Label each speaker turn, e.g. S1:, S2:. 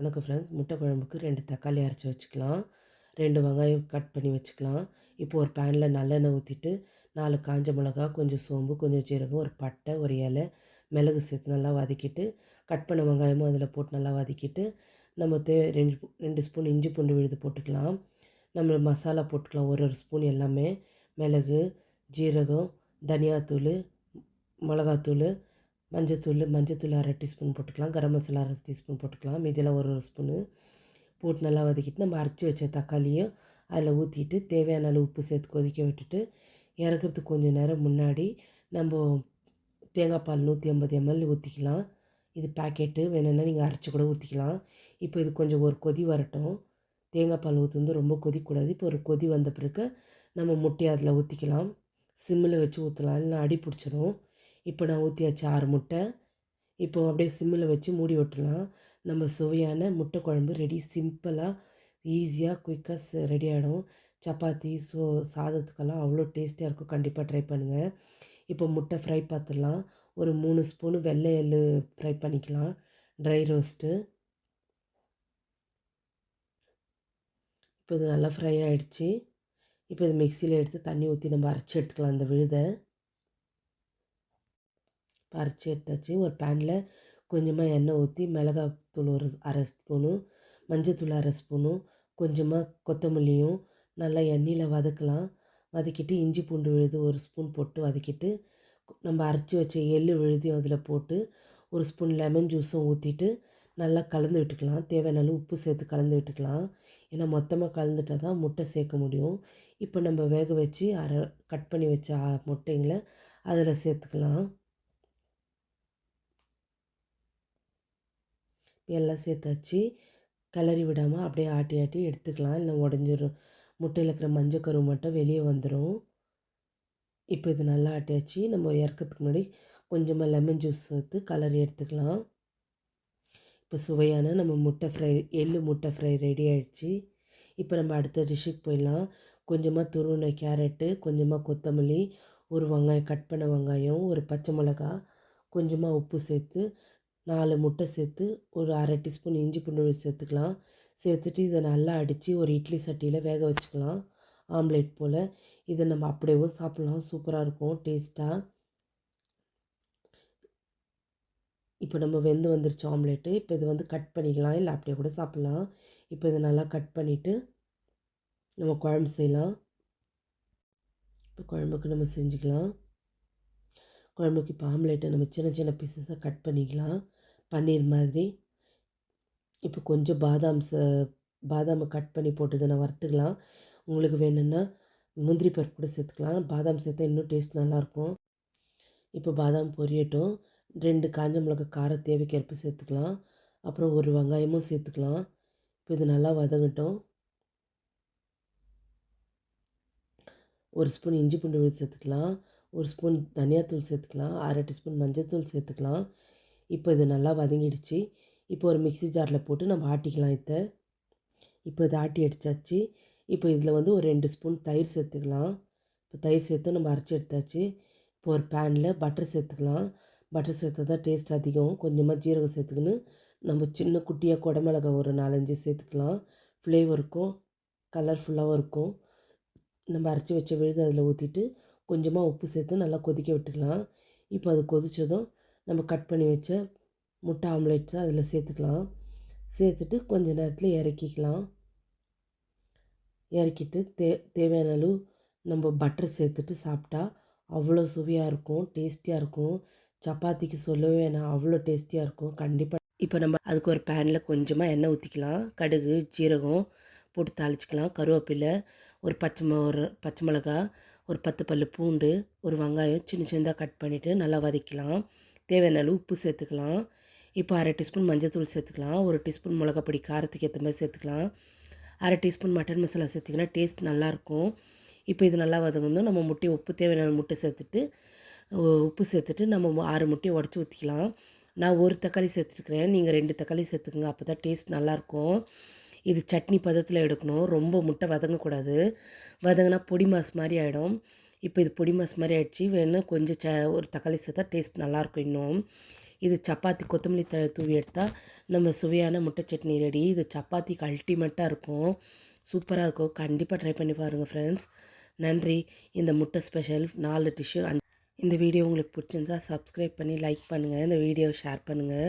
S1: வணக்கம் ஃப்ரெண்ட்ஸ் முட்டை குழம்புக்கு ரெண்டு தக்காளி அரைச்சி வச்சுக்கலாம். ரெண்டு வெங்காயம் கட் பண்ணி வச்சுக்கலாம். இப்போ ஒரு பேனில் நல்லெண்ணெய் ஊற்றிட்டு நாலு காஞ்ச மிளகா கொஞ்சம் சோம்பு கொஞ்சம் ஜீரகம் ஒரு பட்டை ஒரு இலை மிளகு சேர்த்து நல்லா வதக்கிட்டு கட் பண்ண வெங்காயமும் அதில் போட்டு நல்லா வதக்கிட்டு நம்ம தே ரெண்டு ரெண்டு ஸ்பூன் இஞ்சி பூண்டு விழுது போட்டுக்கலாம். நம்ம மசாலா போட்டுக்கலாம். ஒரு ஒரு ஸ்பூன் எல்லாமே. மிளகு ஜீரகம் தனியாத்தூள் மிளகாத்தூள் மஞ்சத்தூள் மஞ்சத்தூள் அரை டீஸ்பூன் போட்டுக்கலாம். கரம் மசாலா அரை டீஸ்பூன் போட்டுக்கலாம். மீதியில் ஒரு ஒரு ஸ்பூனு. போட்டு நல்லா வதக்கிட்டு நம்ம அரைச்சி வச்ச தக்காளியும் அதில் ஊற்றிட்டு தேவையான அளவு உப்பு சேர்த்து கொதிக்க விட்டுட்டு இறக்குறதுக்கு கொஞ்சம் நேரம் முன்னாடி நம்ம தேங்காய் பால் நூற்றி ஐம்பது எம்எல் ஊற்றிக்கலாம் இது பேக்கெட்டு வேணும்னா நீங்கள் அரைச்சி கூட ஊற்றிக்கலாம் இப்போ இது கொஞ்சம் ஒரு கொதி வரட்டும். தேங்காய் பால் ஊற்றுந்து ரொம்ப கொதிக்கூடாது இப்போ ஒரு கொதி வந்த பிறகு நம்ம முட்டையை அதில் ஊற்றிக்கலாம் சிம்மில் வச்சு ஊற்றலாம் இல்லைன்னா அடி பிடிச்சிடும் இப்போ நான் ஊற்றியாச்சு ஆறு முட்டை இப்போ அப்படியே சிம்மில் வச்சு மூடி விட்டுலாம் நம்ம சுவையான முட்டை குழம்பு ரெடி சிம்பிளாக ஈஸியாக குயிக்காக ரெடி ஆகிடும் சப்பாத்தி சோ சாதத்துக்கெல்லாம் அவ்வளோ டேஸ்டியாக இருக்கும். கண்டிப்பாக ட்ரை பண்ணுங்கள் இப்போ முட்டை ஃப்ரை பார்த்துடலாம் ஒரு மூணு ஸ்பூனு வெள்ளை எள்ளு ஃப்ரை பண்ணிக்கலாம். ட்ரை ரோஸ்ட்டு இப்போ இது நல்லா ஃப்ரை ஆகிடுச்சு இப்போ இது மிக்சியில் எடுத்து தண்ணி ஊற்றி நம்ம அரைச்சி எடுத்துக்கலாம். அந்த விழுதை. அரைச்சி எடுத்தாச்சு. ஒரு பேனில் கொஞ்சமாக எண்ணெய் ஊற்றி மிளகாத்தூள் ஒரு அரை ஸ்பூனும் மஞ்சத்தூள் அரை ஸ்பூனும் கொஞ்சமாக கொத்தமல்லியும் நல்லா எண்ணெயில் வதக்கலாம். வதக்கிட்டு இஞ்சி பூண்டு விழுது ஒரு ஸ்பூன் போட்டு வதக்கிட்டு நம்ம அரைச்சி வச்ச எள்ளு விழுதியும் அதில் போட்டு ஒரு ஸ்பூன் லெமன் ஜூஸும் ஊற்றிட்டு நல்லா கலந்து விட்டுக்கலாம். தேவையான உப்பு சேர்த்து கலந்து விட்டுக்கலாம். ஏன்னா மொத்தமாக கலந்துட்டால் தான் முட்டை சேர்க்க முடியும். இப்போ நம்ம வேக வச்சு அரை கட் பண்ணி வச்ச முட்டைங்களை அதில் சேர்த்துக்கலாம். எல்லாம் சேர்த்தாச்சு கிளறி விடாமல் அப்படியே ஆட்டி ஆட்டி எடுத்துக்கலாம். இல்லை உடஞ்சிரும். முட்டையில் இருக்கிற மஞ்சக்கரு மட்டும் வெளியே வந்துடும் இப்போ இது நல்லா ஆட்டியாச்சு நம்ம இறக்கிறதுக்கு முன்னாடி கொஞ்சமாக லெமன் ஜூஸ் சேர்த்து கலரி எடுத்துக்கலாம். இப்போ சுவையான நம்ம முட்டை ஃப்ரை எள்ளு முட்டை ஃப்ரை ரெடி ஆகிடுச்சு இப்போ நம்ம அடுத்த டிஷ்ஷுக்கு போயிடலாம். கொஞ்சமாக துருவின கேரட்டு கொஞ்சமாக கொத்தமல்லி ஒரு வெங்காயம் கட் பண்ண வெங்காயம் ஒரு பச்சை மிளகா கொஞ்சமாக உப்பு சேர்த்து நாலு முட்டை சேர்த்து ஒரு அரை டீஸ்பூன் இஞ்சி பூண்டு சேர்த்துக்கலாம். சேர்த்துட்டு இதை நல்லா அடித்து ஒரு இட்லி சட்டியில் வேக வச்சுக்கலாம். ஆம்லேட் போல். இதை நம்ம அப்படியேவும் சாப்பிட்லாம். சூப்பராக இருக்கும். டேஸ்ட்டாக இப்போ நம்ம வெந்து வந்துருச்சு ஆம்லேட்டு. இப்போ இது வந்து கட் பண்ணிக்கலாம். இல்லை அப்படியே கூட சாப்பிட்லாம். இப்போ இதை நல்லா கட் பண்ணிவிட்டு நம்ம குழம்பு செய்யலாம். இப்போ குழம்புக்கு நம்ம செஞ்சுக்கலாம். குழம்புக்கு இப்போ ஆம்லேட்டை நம்ம சின்ன சின்ன பீசஸாக கட் பண்ணிக்கலாம். பன்னீர் மாதிரி. இப்போ கொஞ்சம் பாதாம் ச பாதாமை கட் பண்ணி போட்டு நான் வறுத்துக்கலாம். உங்களுக்கு வேணும்னா முந்திரி பருப்பு கூட சேர்த்துக்கலாம். பாதாம் சேர்த்தா இன்னும் டேஸ்ட் நல்லாயிருக்கும். இப்போ பாதாம் பொரியட்டும். ரெண்டு காஞ்ச மிளகா கார தேவைக்கேற்ப சேர்த்துக்கலாம். அப்புறம் ஒரு வெங்காயமும் சேர்த்துக்கலாம். இப்போ இது நல்லா வதங்கட்டும். ஒரு ஸ்பூன் இஞ்சி பூண்டு விழுது சேர்த்துக்கலாம். ஒரு ஸ்பூன் தனியாத்தூள் சேர்த்துக்கலாம். அரை டீஸ்பூன் மஞ்சள் தூள் சேர்த்துக்கலாம். இப்போ இது நல்லா வதங்கிடுச்சு. இப்போ ஒரு மிக்சி ஜாரில் போட்டு நம்ம ஆட்டிக்கலாம் இதை. இப்போ இதை ஆட்டி அடித்தாச்சு இப்போ இதில் வந்து ஒரு ரெண்டு ஸ்பூன் தயிர் சேர்த்துக்கலாம். இப்போ தயிர் சேர்த்து நம்ம அரைச்சி எடுத்தாச்சு. இப்போ ஒரு பேனில் பட்டர் சேர்த்துக்கலாம். பட்டர் சேர்த்தா தான் டேஸ்ட் அதிகம். கொஞ்சமாக ஜீரகம் சேர்த்துக்கின்னு நம்ம சின்ன குட்டியாக குடமிளகா ஒரு நாலஞ்சு சேர்த்துக்கலாம். ஃப்ளேவருக்கும் கலர்ஃபுல்லாகவும் இருக்கும். நம்ம அரைச்சி வச்ச விழுது அதில் ஊற்றிட்டு கொஞ்சமாக உப்பு சேர்த்து நல்லா கொதிக்க விட்டுக்கலாம். இப்போ அது கொதித்ததும் நம்ம கட் பண்ணி வச்ச முட்டை ஆம்லேட்ஸை அதில் சேர்த்துக்கலாம். சேர்த்துட்டு கொஞ்ச நேரத்தில் இறக்கிக்கலாம். இறக்கிட்டு தே தேவையான அளவு நம்ம பட்டர் சேர்த்துட்டு சாப்பிட்டா அவ்வளோ சுவையாக இருக்கும் டேஸ்டியாக இருக்கும். சப்பாத்திக்கு சொல்லவே வேணாம் அவ்வளோ டேஸ்டியாக இருக்கும். கண்டிப்பாக இப்போ நம்ம அதுக்கு ஒரு பேனில் கொஞ்சமாக எண்ணெய் ஊற்றிக்கலாம் கடுகு ஜீரகம் போட்டு தாளிச்சிக்கலாம். கருவேப்பிலை ஒரு பச்சை ஒரு பச்சை மிளகா ஒரு பத்து பல் பூண்டு ஒரு வெங்காயம் சின்ன சின்னதாக கட் பண்ணிவிட்டு நல்லா வதக்கலாம் தேவையான அளவு உப்பு சேர்த்துக்கலாம். இப்போ அரை டீஸ்பூன் மஞ்சள் சேர்த்துக்கலாம். ஒரு டீஸ்பூன் மிளகாப்பொடி காரத்துக்கு ஏற்ற மாதிரி சேர்த்துக்கலாம். அரை டீஸ்பூன் மட்டன் மசாலா சேர்த்திங்கன்னா டேஸ்ட் நல்லாயிருக்கும். இப்போ இது நல்லா வதங்கணும் நம்ம முட்டையை உப்பு தேவையான முட்டை சேர்த்துட்டு உப்பு சேர்த்துட்டு நம்ம ஆறு முட்டையை உடச்சி ஊற்றிக்கலாம் நான் ஒரு தக்காளி சேர்த்துருக்குறேன். நீங்கள் ரெண்டு தக்காளி சேர்த்துக்குங்க. அப்போ தான் டேஸ்ட் நல்லாயிருக்கும். இது சட்னி பதத்தில் எடுக்கணும். ரொம்ப முட்டை வதங்கக்கூடாது. வதங்கினா பொடி மாஸ் மாதிரி ஆகிடும் இப்போ இது பொடி மாஸ் மாதிரி ஆகிடுச்சு வேணும் கொஞ்சம் ச ஒரு தக்காளி சேர்த்தா டேஸ்ட் நல்லாயிருக்கும் இன்னும். இது சப்பாத்தி கொத்தமல்லி தழை தூவி எடுத்தால் நம்ம சுவையான முட்டை சட்னி ரெடி இது சப்பாத்திக்கு அல்டிமேட்டாக இருக்கும். சூப்பராக இருக்கும். கண்டிப்பாக ட்ரை பண்ணி பாருங்கள் ஃப்ரெண்ட்ஸ் நன்றி. இந்த முட்டை ஸ்பெஷல் நாலு டிஷ்ஷு இந்த வீடியோ உங்களுக்கு பிடிச்சிருந்தா சப்ஸ்கிரைப் பண்ணி லைக் பண்ணுங்கள் இந்த வீடியோவை ஷேர் பண்ணுங்கள்